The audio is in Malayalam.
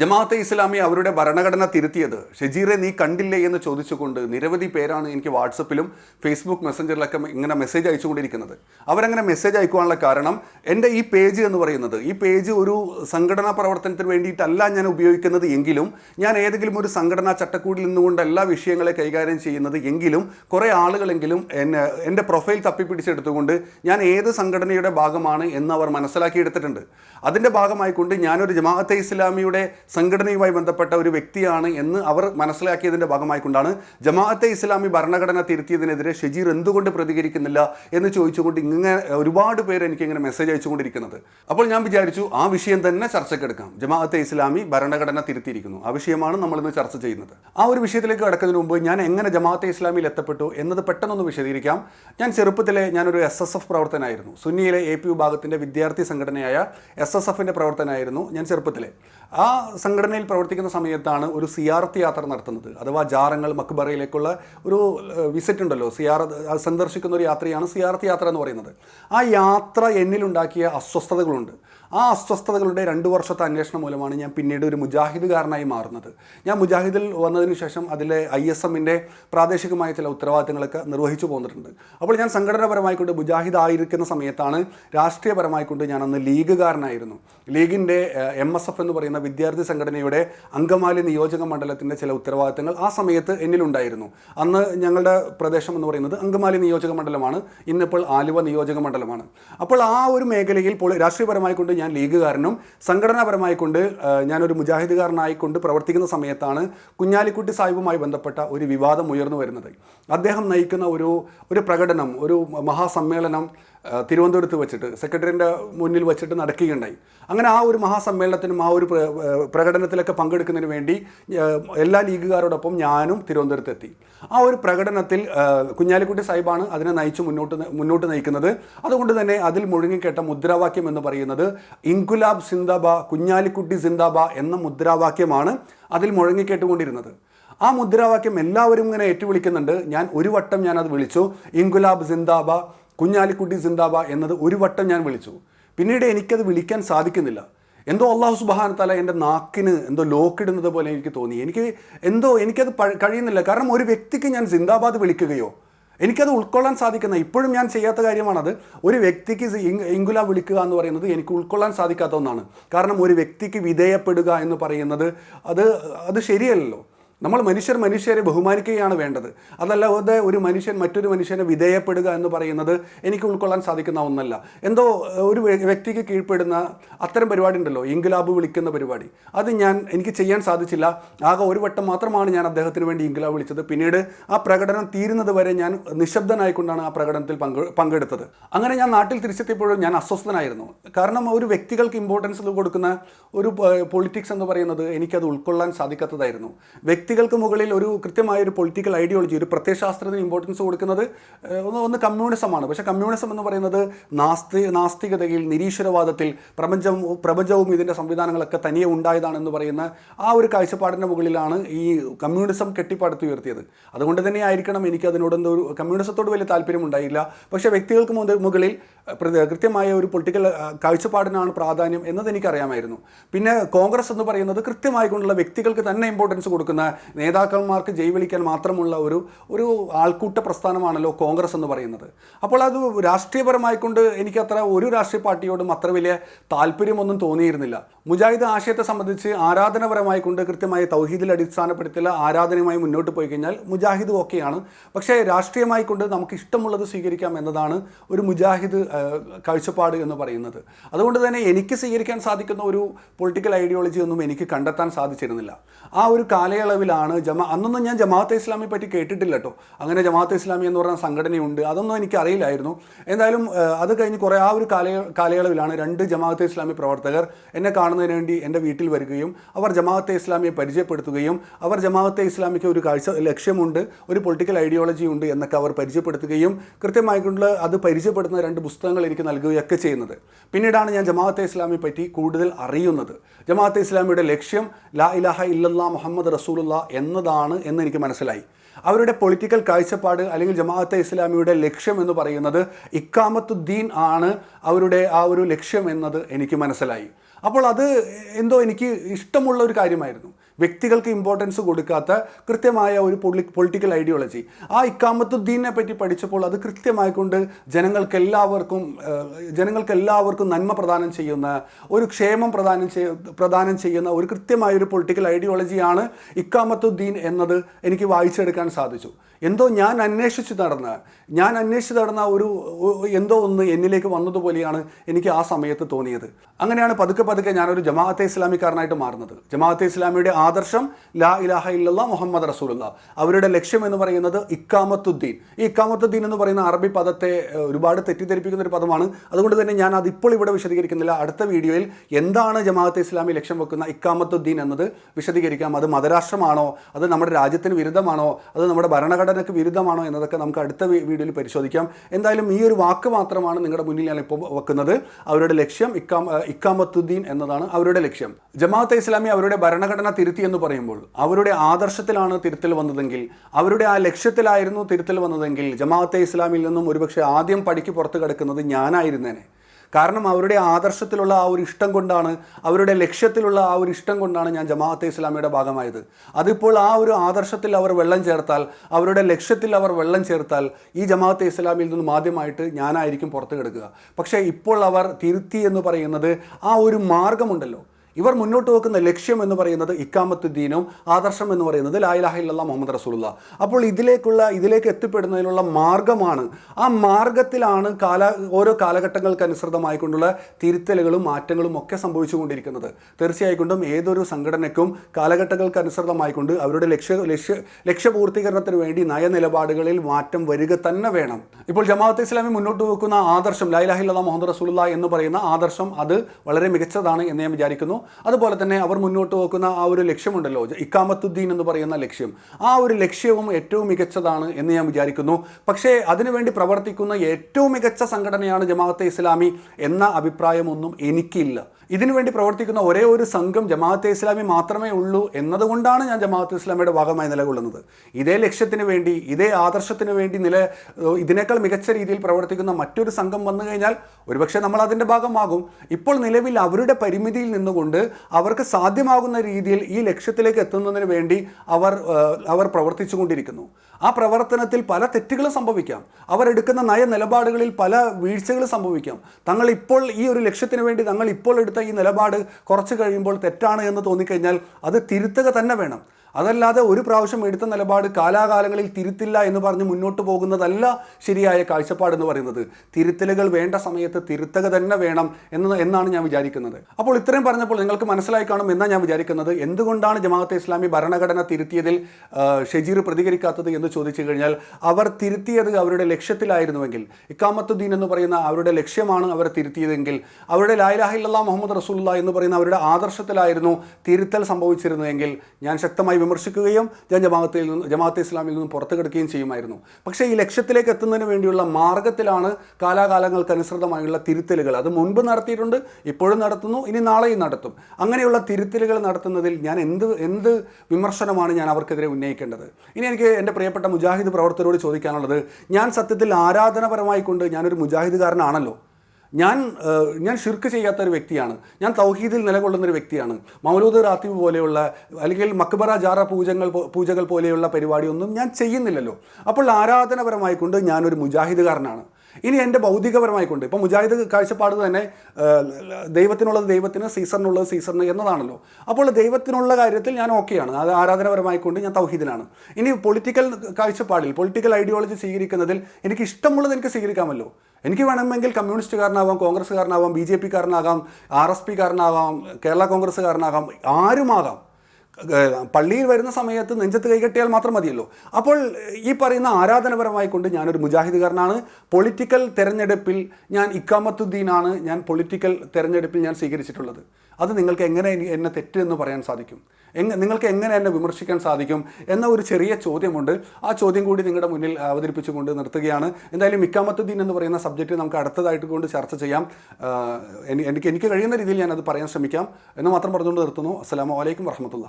ജമാഅത്തെ ഇസ്ലാമി അവരുടെ ഭരണഘടന തിരുത്തിയത്. ഷെജീറെ നീ കണ്ടില്ലേ? എന്ന് ചോദിച്ചുകൊണ്ട് നിരവധി പേരാണ് എനിക്ക് വാട്സപ്പിലും ഫേസ്ബുക്ക് മെസ്സഞ്ചറിലൊക്കെ ഇങ്ങനെ മെസ്സേജ് അയച്ചുകൊണ്ടിരിക്കുന്നത്. അവരങ്ങനെ മെസ്സേജ് അയക്കുവാനുള്ള കാരണം എന്റെ ഈ പേജ് എന്ന് പറയുന്നത്. ഈ പേജ് ഒരു സംഘടനാ പ്രവർത്തനത്തിന് വേണ്ടിയിട്ടല്ല ഞാൻ ഉപയോഗിക്കുന്നത് എങ്കിലും ഞാൻ ഏതെങ്കിലും ഒരു സംഘടനാ ചട്ടക്കൂടിൽ നിന്നുകൊണ്ട് എല്ലാ വിഷയങ്ങളെ കൈകാര്യം ചെയ്യുന്നത് എങ്കിലും കുറേ ആളുകളെങ്കിലും എന്നെ എന്റെ പ്രൊഫൈൽ തപ്പിപ്പിടിച്ചെടുത്തുകൊണ്ട് ഞാൻ ഏത് സംഘടനയുടെ ഭാഗമാണ് എന്ന് അവർ മനസ്സിലാക്കിയെടുത്തിട്ടുണ്ട്. അതിന്റെ ഭാഗമായിക്കൊണ്ട് ഞാനൊരു ജമാഅത്തെ ഇസ്ലാമിയുടെ സംഘടനയുമായി ബന്ധപ്പെട്ട ഒരു വ്യക്തിയാണ് എന്ന് അവർ മനസ്സിലാക്കിയതിന്റെ ഭാഗമായിക്കൊണ്ടാണ് ജമാഅത്തെ ഇസ്ലാമി ഭരണഘടന തിരുത്തിയതിനെതിരെ ഷെജീർ എന്തുകൊണ്ട് പ്രതികരിക്കുന്നില്ല എന്ന് ചോദിച്ചുകൊണ്ട് ഇങ്ങനെ ഒരുപാട് പേര് എനിക്ക് ഇങ്ങനെ മെസ്സേജ് അയച്ചുകൊണ്ടിരിക്കുന്നത്. അപ്പോൾ ഞാൻ വിചാരിച്ചു ആ വിഷയം തന്നെ ചർച്ചയ്ക്കെടുക്കാം ജമാഅത്തെ ഇസ്ലാമി ഭരണഘടന തിരുത്തിയിരിക്കുന്നു. ആ വിഷയമാണ് നമ്മൾ ഇന്ന് ചർച്ച ചെയ്യുന്നത്. ആ ഒരു വിഷയത്തിലേക്ക് കടക്കുന്നതിന് മുമ്പ് ഞാൻ എങ്ങനെ ജമാഅത്തെ ഇസ്ലാമിയിൽ എത്തപ്പെട്ടു എന്നത് പെട്ടെന്നൊന്ന് വിശദീകരിക്കാം. ഞാൻ ചെറുപ്പത്തിലെ ഞാനൊരു എസ് എസ് എഫ് പ്രവർത്തനായിരുന്നു. സുന്നിയിലെ എ പി വിഭാഗത്തിന്റെ വിദ്യാർത്ഥി സംഘടനയായ എസ് എസ് എഫിന്റെ പ്രവർത്തനമായിരുന്നു ഞാൻ ചെറുപ്പത്തിലെ. ആ സംഘടനയിൽ പ്രവർത്തിക്കുന്ന സമയത്താണ് ഒരു സിയാർത്ത് യാത്ര നടത്തുന്നത്. അഥവാ ജാറങ്ങൾ മക്ബറയിലേക്കുള്ള ഒരു വിസിറ്റ് ഉണ്ടല്ലോ. അത് സന്ദർശിക്കുന്ന ഒരു യാത്രയാണ് സിയാർത്ത് യാത്ര എന്ന് പറയുന്നത്. ആ യാത്ര എന്നിലുണ്ടാക്കിയ അസ്വസ്ഥതകളുണ്ട്. ആ അസ്വസ്ഥതകളുടെ രണ്ട് വർഷത്തെ അന്വേഷണം മൂലമാണ് ഞാൻ പിന്നീട് ഒരു മുജാഹിദുകാരനായി മാറുന്നത്. ഞാൻ മുജാഹിദിൽ വന്നതിന് ശേഷം അതിലെ ഐ എസ് എമ്മിന്റെ പ്രാദേശികമായ ചില ഉത്തരവാദിത്തങ്ങളൊക്കെ നിർവഹിച്ചു പോന്നിട്ടുണ്ട്. അപ്പോൾ ഞാൻ സംഘടനാപരമായിക്കൊണ്ട് മുജാഹിദ് ആയിരിക്കുന്ന സമയത്താണ് രാഷ്ട്രീയപരമായിക്കൊണ്ട് ഞാൻ അന്ന് ലീഗുകാരനായിരുന്നു. ലീഗിന്റെ എം എസ് എഫ് എന്ന് പറയുന്ന വിദ്യാർത്ഥി സംഘടനയുടെ അങ്കമാലി നിയോജക മണ്ഡലത്തിന്റെ ചില ഉത്തരവാദിത്തങ്ങൾ ആ സമയത്ത് എന്നിലുണ്ടായിരുന്നു. അന്ന് ഞങ്ങളുടെ പ്രദേശം എന്ന് പറയുന്നത് അങ്കമാലി നിയോജക മണ്ഡലമാണ്. ഇന്നിപ്പോൾ ആലുവ നിയോജക മണ്ഡലമാണ്. അപ്പോൾ ആ ഒരു മേഖലയിൽ രാഷ്ട്രീയപരമായി കൊണ്ട് ഞാൻ ലീഗുകാരനും സംഘടനാപരമായിക്കൊണ്ട് ആ, ഞാനൊരു മുജാഹിദുകാരനായിക്കൊണ്ട് പ്രവർത്തിക്കുന്ന സമയത്താണ് കുഞ്ഞാലിക്കുട്ടി സാഹിബുമായി ബന്ധപ്പെട്ട ഒരു വിവാദം ഉയർന്നു വരുന്നത്. അദ്ദേഹം നയിക്കുന്ന ഒരു ഒരു പ്രകടനം ഒരു മഹാസമ്മേളനം തിരുവനന്തപുരത്ത് വെച്ചിട്ട് സെക്രട്ടറിന്റെ മുന്നിൽ വെച്ചിട്ട് നടക്കുകയുണ്ടായി. അങ്ങനെ ആ ഒരു മഹാസമ്മേളനത്തിനും ആ ഒരു പ്രകടനത്തിലൊക്കെ പങ്കെടുക്കുന്നതിന് വേണ്ടി എല്ലാ ലീഗുകാരോടൊപ്പം ഞാനും തിരുവനന്തപുരത്ത് എത്തി ആ ഒരു പ്രകടനത്തിൽ കുഞ്ഞാലിക്കുട്ടി സാഹിബാണ് അതിനെ നയിച്ച് മുന്നോട്ട് മുന്നോട്ട് നയിക്കുന്നത്. അതുകൊണ്ട് തന്നെ അതിൽ മുഴുങ്ങിക്കേട്ട മുദ്രാവാക്യം എന്ന് പറയുന്നത് ഇൻകുലാബ് സിന്ദാബ കുഞ്ഞാലിക്കുട്ടി സിന്ദാബ എന്ന മുദ്രാവാക്യമാണ് അതിൽ മുഴങ്ങിക്കേട്ടുകൊണ്ടിരുന്നത്. ആ മുദ്രാവാക്യം എല്ലാവരും ഇങ്ങനെ ഏറ്റുവിളിക്കുന്നുണ്ട്. ഞാൻ ഒരു വട്ടം ഞാൻ അത് വിളിച്ചു. ഇൻകുലാബ് സിന്ദാബ കുഞ്ഞാലിക്കുട്ടി സിന്ദാബ എന്നത് ഒരു വട്ടം ഞാൻ വിളിച്ചു. പിന്നീട് എനിക്കത് വിളിക്കാൻ സാധിക്കുന്നില്ല. എന്തോ അള്ളാഹു സുബാന തല എന്റെ നാക്കിന് എന്തോ ലോക്കിടുന്നത് പോലെ എനിക്ക് തോന്നി. എനിക്ക് എന്തോ എനിക്കത് കഴിയുന്നില്ല. കാരണം ഒരു വ്യക്തിക്ക് ഞാൻ സിന്ദാബാദ് വിളിക്കുകയോ എനിക്കത് ഉൾക്കൊള്ളാൻ സാധിക്കുന്ന ഇപ്പോഴും ഞാൻ ചെയ്യാത്ത കാര്യമാണത് ഒരു വ്യക്തിക്ക് ഇംഗുല വിളിക്കുക എന്ന് പറയുന്നത് എനിക്ക് ഉൾക്കൊള്ളാൻ സാധിക്കാത്ത ഒന്നാണ്. കാരണം ഒരു വ്യക്തിക്ക് വിധേയപ്പെടുക എന്ന് പറയുന്നത് അത് അത് ശരിയല്ലല്ലോ. നമ്മൾ മനുഷ്യർ മനുഷ്യരെ ബഹുമാനിക്കുകയാണ് വേണ്ടത്. അതല്ലാതെ ഒരു മനുഷ്യൻ മറ്റൊരു മനുഷ്യനെ വിധേയപ്പെടുക എന്ന് പറയുന്നത് എനിക്ക് ഉൾക്കൊള്ളാൻ സാധിക്കുന്ന ഒന്നല്ല. എന്തോ ഒരു വ്യക്തിക്ക് കീഴ്പ്പെടുന്ന അത്തരം പരിപാടി ഉണ്ടല്ലോ ഇൻഗുലാബ് വിളിക്കുന്ന പരിപാടി. അത് ഞാൻ എനിക്ക് ചെയ്യാൻ സാധിച്ചില്ല. ആകെ ഒരു വട്ടം മാത്രമാണ് ഞാൻ അദ്ദേഹത്തിന് വേണ്ടി ഇൻഗുലാബ് വിളിച്ചത്. പിന്നീട് ആ പ്രകടനം തീരുന്നത് വരെ ഞാൻ നിശബ്ദനായിക്കൊണ്ടാണ് ആ പ്രകടനത്തിൽ പങ്കെ പങ്കെടുത്തത്. അങ്ങനെ ഞാൻ നാട്ടിൽ തിരിച്ചെത്തിയപ്പോഴും ഞാൻ അസ്വസ്ഥനായിരുന്നു. കാരണം ഒരു വ്യക്തികൾക്ക് ഇമ്പോർട്ടൻസ് കൊടുക്കുന്ന ഒരു പൊളിറ്റിക്സ് എന്ന് പറയുന്നത് എനിക്കത് ഉൾക്കൊള്ളാൻ സാധിക്കാത്തതായിരുന്നു. വ്യക്തികൾക്ക് മുകളിൽ ഒരു കൃത്യമായ ഒരു പൊളിറ്റിക്കൽ ഐഡിയോളജി ഒരു പ്രത്യയശാസ്ത്രത്തിന് ഇമ്പോർട്ടൻസ് കൊടുക്കുന്നത് ഒന്ന് ഒന്ന് കമ്മ്യൂണിസമാണ് പക്ഷേ കമ്മ്യൂണിസം എന്ന് പറയുന്നത് നാസ്തി നാസ്തികതയിൽ നിരീശ്വരവാദത്തിൽ പ്രപഞ്ചം പ്രപഞ്ചവും ഇതിന്റെ സംവിധാനങ്ങളൊക്കെ തനിയെ ഉണ്ടായതാണെന്ന് പറയുന്ന ആ ഒരു കാഴ്ചപ്പാടിന്റെ മുകളിലാണ് ഈ കമ്മ്യൂണിസം കെട്ടിപ്പടുത്തുയർത്തിയത് അതുകൊണ്ട് തന്നെ ആയിരിക്കണം എനിക്ക് അതിനോടൊന്നും ഒരു കമ്മ്യൂണിസത്തോട് വലിയ താല്പര്യം ഉണ്ടായില്ല. പക്ഷേ വ്യക്തികൾക്ക് മുകളിൽ കൃത്യമായ ഒരു പൊളിറ്റിക്കൽ കാഴ്ചപ്പാടിനാണ് പ്രാധാന്യം എന്നത് എനിക്കറിയാമായിരുന്നു. പിന്നെ കോൺഗ്രസ് എന്ന് പറയുന്നത് കൃത്യമായി കൊണ്ടുള്ള വ്യക്തികൾക്ക് തന്നെ ഇമ്പോർട്ടൻസ് കൊടുക്കുന്ന നേതാക്കന്മാർക്ക് ജൈവലിക്കാൻ മാത്രമുള്ള ഒരു ഒരു ആൾക്കൂട്ട പ്രസ്ഥാനമാണല്ലോ കോൺഗ്രസ് എന്ന് പറയുന്നത്. അപ്പോൾ അത് രാഷ്ട്രീയപരമായിക്കൊണ്ട് എനിക്ക് അത്ര ഒരു രാഷ്ട്രീയ പാർട്ടിയോടും അത്ര വലിയ താല്പര്യമൊന്നും തോന്നിയിരുന്നില്ല. മുജാഹിദ് ആശയത്തെ സംബന്ധിച്ച് ആരാധനപരമായി കൊണ്ട് കൃത്യമായി തൗഹീദിൽ അടിസ്ഥാനപ്പെടുത്തിയുള്ള ആരാധനയുമായി മുന്നോട്ട് പോയി കഴിഞ്ഞാൽ മുജാഹിദ് ഓക്കെയാണ്. പക്ഷേ രാഷ്ട്രീയമായി കൊണ്ട് നമുക്ക് ഇഷ്ടമുള്ളത് സ്വീകരിക്കാം എന്നതാണ് ഒരു മുജാഹിദ് കാഴ്ചപ്പാട് എന്ന് പറയുന്നത്. അതുകൊണ്ട് തന്നെ എനിക്ക് സ്വീകരിക്കാൻ സാധിക്കുന്ന ഒരു പൊളിറ്റിക്കൽ ഐഡിയോളജി ഒന്നും എനിക്ക് കണ്ടെത്താൻ സാധിച്ചിരുന്നില്ല. ആ ഒരു കാലയളവിലാണ് ജമാ അന്നൊന്നും ഞാൻ ജമാഅത്തെ ഇസ്ലാമിയെ പറ്റി കേട്ടിട്ടില്ല കേട്ടോ അങ്ങനെ ജമാഅത്തെ ഇസ്ലാമി എന്ന് പറഞ്ഞ സംഘടനയുണ്ട്. അതൊന്നും എനിക്ക് അറിയില്ലായിരുന്നു. എന്തായാലും അത് കഴിഞ്ഞ് കുറേ ആ ഒരു കാല കാലയളവിലാണ് രണ്ട് ജമാഅത്തെ ഇസ്ലാമി പ്രവർത്തകർ എന്നെ കാണുന്നതിന് വേണ്ടി എന്റെ വീട്ടിൽ വരികയും അവർ ജമാഅത്തെ ഇസ്ലാമിയെ പരിചയപ്പെടുത്തുകയും അവർ ജമാഅത്തെ ഇസ്ലാമിക്ക് ഒരു കാഴ്ച ലക്ഷ്യമുണ്ട് ഒരു പൊളിറ്റിക്കൽ ഐഡിയോളജി ഉണ്ട് എന്നൊക്കെ അവർ പരിചയപ്പെടുത്തുകയും കൃത്യമായിട്ടുള്ള അത് പരിചയപ്പെടുത്തുന്ന രണ്ട് പുസ്തകങ്ങൾ എനിക്ക് നൽകുകയൊക്കെ ചെയ്യുന്നത്. പിന്നീടാണ് ഞാൻ ജമാഅത്തെ ഇസ്ലാമിയെ പറ്റി കൂടുതൽ അറിയുന്നത്. ജമാഅത്തെ ഇസ്ലാമിയുടെ ലക്ഷ്യം ലാ ഇലാഹ ഇല്ലല്ലാ മുഹമ്മദ് റസൂലുള്ള എന്നതാണ് എന്ന് എനിക്ക് മനസ്സിലായി. അവരുടെ പൊളിറ്റിക്കൽ കാഴ്ചപ്പാട് അല്ലെങ്കിൽ ജമാഅത്തെ ഇസ്ലാമിയുടെ ലക്ഷ്യം എന്ന് പറയുന്നത് ഇക്കാമത്തുദ്ദീൻ ആണ് അവരുടെ ആ ഒരു ലക്ഷ്യം എന്നത് എനിക്ക് മനസ്സിലായി. അപ്പോൾ അത് എന്തോ എനിക്ക് ഇഷ്ടമുള്ള ഒരു കാര്യമായിരുന്നു. വ്യക്തികൾക്ക് ഇമ്പോർട്ടൻസ് കൊടുക്കാത്ത കൃത്യമായ ഒരു പൊളി പൊളിറ്റിക്കൽ ഐഡിയോളജി ആ ഇക്കാമത്തുദ്ദീനെ പറ്റി പഠിച്ചപ്പോൾ അത് കൃത്യമായിക്കൊണ്ട് ജനങ്ങൾക്ക് എല്ലാവർക്കും ജനങ്ങൾക്ക് എല്ലാവർക്കും നന്മ പ്രദാനം ചെയ്യുന്ന ഒരു ക്ഷേമം പ്രദാനം ചെയ്യ പ്രദാനം ചെയ്യുന്ന ഒരു കൃത്യമായ ഒരു പൊളിറ്റിക്കൽ ഐഡിയോളജിയാണ് ഇക്കാമത്തുദ്ദീൻ എന്നത് എനിക്ക് വായിച്ചെടുക്കാൻ സാധിച്ചു. എന്തോ ഞാൻ അന്വേഷിച്ച് നടന്ന ഞാൻ അന്വേഷിച്ച് നടന്ന ഒരു എന്തോ ഒന്ന് എന്നിലേക്ക് വന്നതുപോലെയാണ് എനിക്ക് ആ സമയത്ത് തോന്നിയത്. അങ്ങനെയാണ് പതുക്കെ പതുക്കെ ഞാനൊരു ജമാഅത്തെ ഇസ്ലാമിക്കാരനായിട്ട് മാറുന്നത്. ജമാഅത്തെ ഇസ്ലാമിയുടെ ആദർശം ലാ ഇലാഹ ഇല്ലല്ലാ മുഹമ്മദ് റസൂലുള്ള അവരുടെ ലക്ഷ്യം എന്ന് പറയുന്നത് ഇക്കാമത്തുദ്ദീൻ ഈ ഇക്കാമത്തുദ്ദീൻ എന്ന് പറയുന്ന അറബി പദത്തെ ഒരുപാട് തെറ്റിദ്ധരിപ്പിക്കുന്ന ഒരു പദമാണ്. അതുകൊണ്ട് തന്നെ ഞാൻ അതിപ്പോൾ ഇവിടെ വിശദീകരിക്കുന്നില്ല. അടുത്ത വീഡിയോയിൽ എന്താണ് ജമാഅത്തെ ഇസ്ലാമി ലക്ഷ്യം വെക്കുന്ന ഇക്കാമത്തുദ്ദീൻ എന്നത് വിശദീകരിക്കാം. അത് മതരാഷ്ട്രമാണോ? അത് നമ്മുടെ രാജ്യത്തിന് വിരുദ്ധമാണോ? അത് നമ്മുടെ ഭരണഘടനയ്ക്ക് വിരുദ്ധമാണോ? എന്നതൊക്കെ നമുക്ക് അടുത്ത വീഡിയോയിൽ പരിശോധിക്കാം. എന്തായാലും ഈ ഒരു വാക്ക് മാത്രമാണ് നിങ്ങളുടെ മുന്നിൽ ഞാൻ ഇപ്പോൾ വെക്കുന്നത്. അവരുടെ ലക്ഷ്യം ഇക്കാം ഇക്കാമത്തുദ്ദീൻ എന്നതാണ് അവരുടെ ലക്ഷ്യം. ജമാഅത്തെ ഇസ്ലാമി അവരുടെ ഭരണഘടന തിരുത്തി എന്ന് പറയുമ്പോൾ അവരുടെ ആദർശത്തിലാണ് തിരുത്തൽ വന്നതെങ്കിൽ അവരുടെ ആ ലക്ഷ്യത്തിലായിരുന്നു തിരുത്തൽ വന്നതെങ്കിൽ ജമാഅത്തെ ഇസ്ലാമിൽ നിന്നും ഒരുപക്ഷെ ആദ്യം പടിക്ക് പുറത്ത് കിടക്കുന്നത് ഞാനായിരുന്നേനെ. കാരണം അവരുടെ ആദർശത്തിലുള്ള ആ ഒരു ഇഷ്ടം കൊണ്ടാണ് അവരുടെ ലക്ഷ്യത്തിലുള്ള ആ ഒരു ഇഷ്ടം കൊണ്ടാണ് ഞാൻ ജമാഅത്തെ ഇസ്ലാമിയുടെ ഭാഗമായത്. അതിപ്പോൾ ആ ഒരു ആദർശത്തിൽ അവർ വെള്ളം ചേർത്താൽ അവരുടെ ലക്ഷ്യത്തിൽ അവർ വെള്ളം ചേർത്താൽ ഈ ജമാഅത്തെ ഇസ്ലാമിൽ നിന്നും ആദ്യമായിട്ട് ഞാനായിരിക്കും പുറത്ത് കിടക്കുക. പക്ഷേ ഇപ്പോൾ അവർ തിരുത്തി എന്ന് പറയുന്നത് ആ ഒരു മാർഗമുണ്ടല്ലോ. ഇവർ മുന്നോട്ട് വെക്കുന്ന ലക്ഷ്യം എന്ന് പറയുന്നത് ഇക്കാമത്തുദ്ദീനും ആദർശം എന്ന് പറയുന്നത് ലായിലാഹില്ല മുഹമ്മദ് റസൂലുള്ള. അപ്പോൾ ഇതിലേക്കുള്ള ഇതിലേക്ക് എത്തിപ്പെടുന്നതിനുള്ള മാർഗമാണ്. ആ മാർഗത്തിലാണ് കാല ഓരോ കാലഘട്ടങ്ങൾക്ക് അനുസൃതമായിക്കൊണ്ടുള്ള തിരുത്തലുകളും മാറ്റങ്ങളും ഒക്കെ സംഭവിച്ചുകൊണ്ടിരിക്കുന്നത്. തീർച്ചയായിക്കൊണ്ടും ഏതൊരു സംഘടനയ്ക്കും കാലഘട്ടങ്ങൾക്ക് അനുസൃതമായിക്കൊണ്ട് അവരുടെ ലക്ഷ്യ ലക്ഷ്യ ലക്ഷ്യപൂർത്തീകരണത്തിന് വേണ്ടി നയനിലപാടുകളിൽ മാറ്റം വരിക തന്നെ വേണം. ഇപ്പോൾ ജമാഅത്ത് ഇസ്ലാമി മുന്നോട്ട് വെക്കുന്ന ആദർശം ലൈലാഹില്ല മുഹമ്മദ് റസൂലുള്ള എന്ന് പറയുന്ന ആദർശം അത് വളരെ മികച്ചതാണ് എന്ന് ഞാൻ വിചാരിക്കുന്നു. അതുപോലെ തന്നെ അവർ മുന്നോട്ട് വെക്കുന്ന ആ ഒരു ലക്ഷ്യമുണ്ടല്ലോ. ഇക്കാമത്തുദ്ദീൻ എന്ന് പറയുന്ന ലക്ഷ്യം. ആ ഒരു ലക്ഷ്യവും ഏറ്റവും മികച്ചതാണ് എന്ന് ഞാൻ വിചാരിക്കുന്നു. പക്ഷേ അതിനുവേണ്ടി പ്രവർത്തിക്കുന്ന ഏറ്റവും മികച്ച സംഘടനയാണ് ജമാഅത്തെ ഇസ്ലാമി എന്ന അഭിപ്രായമൊന്നും എനിക്കില്ല. ഇതിനുവേണ്ടി പ്രവർത്തിക്കുന്ന ഒരേ ഒരു സംഘം ജമാഅത്തെ ഇസ്ലാമി മാത്രമേ ഉള്ളൂ എന്നതുകൊണ്ടാണ് ഞാൻ ജമാഅത്തെ ഇസ്ലാമിയുടെ ഭാഗമായി നിലകൊള്ളുന്നത്. ഇതേ ലക്ഷ്യത്തിന് വേണ്ടി ഇതേ ആദർശത്തിന് വേണ്ടി നില ഇതിനേക്കാൾ മികച്ച രീതിയിൽ പ്രവർത്തിക്കുന്ന മറ്റൊരു സംഘം വന്നു കഴിഞ്ഞാൽ ഒരുപക്ഷെ നമ്മൾ അതിന്റെ ഭാഗമാകും. ഇപ്പോൾ നിലവിൽ അവരുടെ പരിമിതിയിൽ നിന്നുകൊണ്ട് അവർക്ക് സാധ്യമാകുന്ന രീതിയിൽ ഈ ലക്ഷ്യത്തിലേക്ക് എത്തുന്നതിന് വേണ്ടി അവർ അവർ പ്രവർത്തിച്ചുകൊണ്ടിരിക്കുന്നു. ആ പ്രവർത്തനത്തിൽ പല തെറ്റുകളും സംഭവിക്കാം. അവരെടുക്കുന്ന നയ നിലപാടുകളിൽ പല വീഴ്ചകൾ സംഭവിക്കാം. തങ്ങൾ ഇപ്പോൾ ഈ ഒരു ലക്ഷ്യത്തിന് വേണ്ടി തങ്ങൾ ഇപ്പോൾ എടുത്ത ഈ നിലപാട് കുറച്ച് കഴിയുമ്പോൾ തെറ്റാണ് എന്ന് തോന്നിക്കഴിഞ്ഞാൽ അത് തിരുത്തുക തന്നെ വേണം. അതല്ലാതെ ഒരു പ്രാവശ്യം എടുത്ത നിലപാട് കാലാകാലങ്ങളിൽ തിരുത്തില്ല എന്ന് പറഞ്ഞ് മുന്നോട്ട് പോകുന്നതല്ല ശരിയായ കാഴ്ചപ്പാട് എന്ന് പറയുന്നത്. തിരുത്തലുകൾ വേണ്ട സമയത്ത് തിരുത്തുക തന്നെ വേണം എന്ന് എന്നാണ് ഞാൻ വിചാരിക്കുന്നത്. അപ്പോൾ ഇത്രയും പറഞ്ഞപ്പോൾ നിങ്ങൾക്ക് മനസ്സിലായി കാണും എന്നാണ് ഞാൻ വിചാരിക്കുന്നത്. എന്തുകൊണ്ടാണ് ജമാഅത്തെ ഇസ്ലാമി ഭരണഘടന തിരുത്തിയതിൽ ഷജീർ ഷെജീർ പ്രതികരിക്കാത്തത് എന്ന് ചോദിച്ചു കഴിഞ്ഞാൽ അവർ തിരുത്തിയത് അവരുടെ ലക്ഷ്യത്തിലായിരുന്നുവെങ്കിൽ ഇക്കാമത്തുദ്ദീൻ എന്ന് പറയുന്ന അവരുടെ ലക്ഷ്യമാണ് അവർ തിരുത്തിയതെങ്കിൽ അവരുടെ ലായിലാഹില്ലാ മുഹമ്മദ് റസൂല്ല എന്ന് പറയുന്ന അവരുടെ ആദർശത്തിലായിരുന്നു തിരുത്തൽ സംഭവിച്ചിരുന്നതെങ്കിൽ ഞാൻ ശക്തമായി വിമർശിക്കുകയും ഞാൻ ജമാഅത്തിൽ നിന്ന് ജമാഅത്തെ ഇസ്ലാമിൽ നിന്നും പുറത്തു കിടക്കുകയും ചെയ്യുമായിരുന്നു. പക്ഷേ ഈ ലക്ഷ്യത്തിലേക്ക് എത്തുന്നതിന് വേണ്ടിയുള്ള മാർഗത്തിലാണ് കാലാകാലങ്ങൾക്ക് അനുസൃതമായുള്ള തിരുത്തലുകൾ. അത് മുൻപ് നടത്തിയിട്ടുണ്ട് ഇപ്പോഴും നടത്തുന്നു ഇനി നാളെയും നടത്തും. അങ്ങനെയുള്ള തിരുത്തലുകൾ നടത്തുന്നതിൽ ഞാൻ എന്ത് എന്ത് വിമർശനമാണ് ഞാൻ അവർക്കെതിരെ ഉന്നയിക്കേണ്ടത്? ഇനി എനിക്ക് എന്റെ പ്രിയപ്പെട്ട മുജാഹിദ് പ്രവർത്തകരോട് ചോദിക്കാനുള്ളത് ഞാൻ സത്യത്തിൽ ആരാധനപരമായി കൊണ്ട് ഞാനൊരു മുജാഹിദുകാരനാണല്ലോ. ഞാൻ ഞാൻ ഷിർക്ക് ചെയ്യാത്ത ഒരു വ്യക്തിയാണ്. ഞാൻ തൗഹീദിൽ നിലകൊള്ളുന്ന ഒരു വ്യക്തിയാണ്. മൗലൂദ് റാത്തിബ് പോലെയുള്ള അല്ലെങ്കിൽ മക്ബറ ജാറ പൂജകൾ പൂജകൾ പോലെയുള്ള പരിപാടിയൊന്നും ഞാൻ ചെയ്യുന്നില്ലല്ലോ. അപ്പോൾ ആരാധനപരമായി കൊണ്ട് ഞാനൊരു മുജാഹിദുകാരനാണ്. ഇനി എന്റെ ഭൗതികപരമായി കൊണ്ട് ഇപ്പോൾ മുജാഹിദ് കാഴ്ചപ്പാട് തന്നെ ദൈവത്തിനുള്ളത് ദൈവത്തിന് സീസറിനുള്ളത് സീസറിന് എന്നതാണല്ലോ. അപ്പോൾ ദൈവത്തിനുള്ള കാര്യത്തിൽ ഞാൻ ഓക്കെയാണ്. അത് ആരാധനപരമായി കൊണ്ട് ഞാൻ തൗഹീദിലാണ്. ഇനി പൊളിറ്റിക്കൽ കാഴ്ചപ്പാടിൽ പൊളിറ്റിക്കൽ ഐഡിയോളജി സ്വീകരിക്കുന്നതിൽ എനിക്ക് ഇഷ്ടമുള്ളത് എനിക്ക് സ്വീകരിക്കാമല്ലോ. എനിക്ക് വേണമെങ്കിൽ കമ്മ്യൂണിസ്റ്റുകാരനാവാം കോൺഗ്രസ്സുകാരനാവാം ബി ജെ പിക്കാരനാകാം ആർ എസ് പിക്കാരനാകാം കേരള കോൺഗ്രസ്സുകാരനാകാം ആരുമാകാം. പള്ളിയിൽ വരുന്ന സമയത്ത് നെഞ്ചത്ത് കൈകെട്ടിയാൽ മാത്രം മതിയല്ലോ. അപ്പോൾ ഈ പറയുന്ന ആരാധനപരമായി കൊണ്ട് ഞാനൊരു മുജാഹിദ്കാരനാണ്. പൊളിറ്റിക്കൽ തെരഞ്ഞെടുപ്പിൽ ഞാൻ ഇക്കാമത്തുദ്ദീനാണ് ഞാൻ പൊളിറ്റിക്കൽ തെരഞ്ഞെടുപ്പിൽ ഞാൻ സ്വീകരിച്ചിട്ടുള്ളത്. അത് നിങ്ങൾക്ക് എങ്ങനെ എന്നെ തെറ്റ് എന്ന് പറയാൻ സാധിക്കും? എങ്ങ നിങ്ങൾക്ക് എങ്ങനെ എന്നെ വിമർശിക്കാൻ സാധിക്കും? എന്ന ഒരു ചെറിയ ചോദ്യമുണ്ട്. ആ ചോദ്യം കൂടി നിങ്ങളുടെ മുന്നിൽ അവതരിപ്പിച്ചുകൊണ്ട് നിർത്തുകയാണ്. എന്തായാലും ഇക്കാമത്തുദ്ദീൻ എന്ന് പറയുന്ന സബ്ജക്റ്റ് നമുക്ക് അടുത്തതായിട്ട് കൊണ്ട് ചർച്ച ചെയ്യാം. എനിക്ക് എനിക്ക് കഴിയുന്ന രീതിയിൽ ഞാൻ അത് പറയാൻ ശ്രമിക്കാം. എന്ന് മാത്രം പറഞ്ഞുകൊണ്ട് നിർത്തുന്നു. അസ്സാം വലൈക്കും വർഹമത്തുള്ള